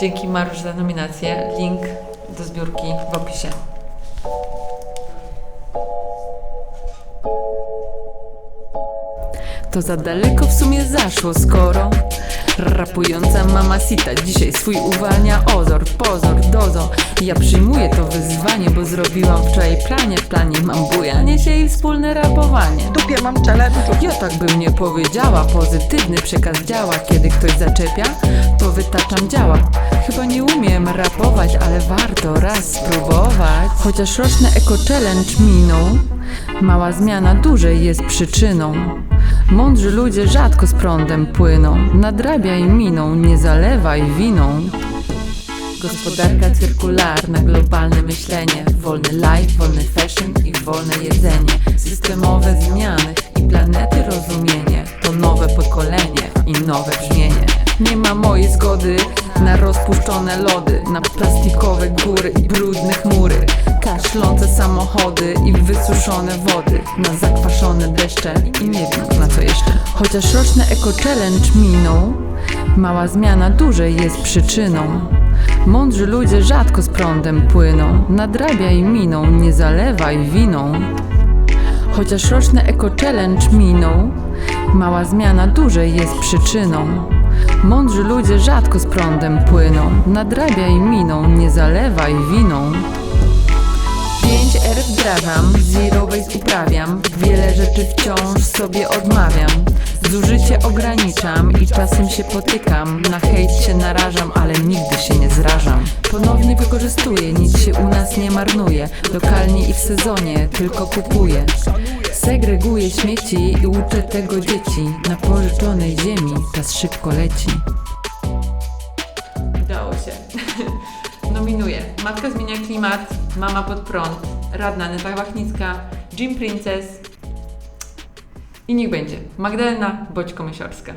Dzięki Mariusz za nominację. Link do zbiórki w opisie. To za daleko w sumie zaszło, skoro Rapująca mama Sita dzisiaj swój uwalnia ozor, pozor, dozo Ja przyjmuję to wyzwanie, bo zrobiłam wczoraj planie W planie mam bujanie się i wspólne rapowanie dupie mam challenge. ja tak bym nie powiedziała, pozytywny przekaz działa Kiedy ktoś zaczepia, to wytaczam działa Chyba nie umiem rapować, ale warto raz spróbować. Chociaż roczny eco-challenge minął Mała zmiana dużej jest przyczyną. Mądrzy ludzie rzadko z prądem płyną Nadrabiaj miną, nie zalewaj winą. Gospodarka cyrkularna, globalne myślenie, wolny life, wolny fashion i wolne jedzenie, systemowe zmiany i planety rozumienie, to nowe pokolenie i nowe brzmienie. Nie ma mojej zgody na rozpuszczone lody, na plastikowe góry i brudne chmury, kaszlące samochody i wysuszone wody, na zakwaszone deszcze i nie wiem na co jeszcze. Chociaż roczny eco-challenge minął, mała zmiana dużej jest przyczyną. Mądrzy ludzie rzadko z prądem płyną, nadrabiaj miną, nie zalewaj winą. Chociaż roczny eco-challenge minął, mała zmiana dużej jest przyczyną. Mądrzy ludzie rzadko z prądem płyną, nadrabiaj miną, nie zalewaj winą. 5R wdrażam, zero waste uprawiam. Wiele rzeczy wciąż sobie odmawiam. Zużycie ograniczam i czasem się potykam. Na hejt się narażam, ale nigdy się nie zrażam Ponownie wykorzystuję, nic się u nas nie marnuje. Lokalnie i w sezonie tylko kupuję. Segreguję śmieci i uczę tego dzieci. Na pożyczonej ziemi czas szybko leci. Udało się. Nominuję. Matka zmienia klimat, Mama pod prąd, Radna Aneta Wachnicka, Jim Princess i niech będzie Magdalena Boćko-Mysiorska.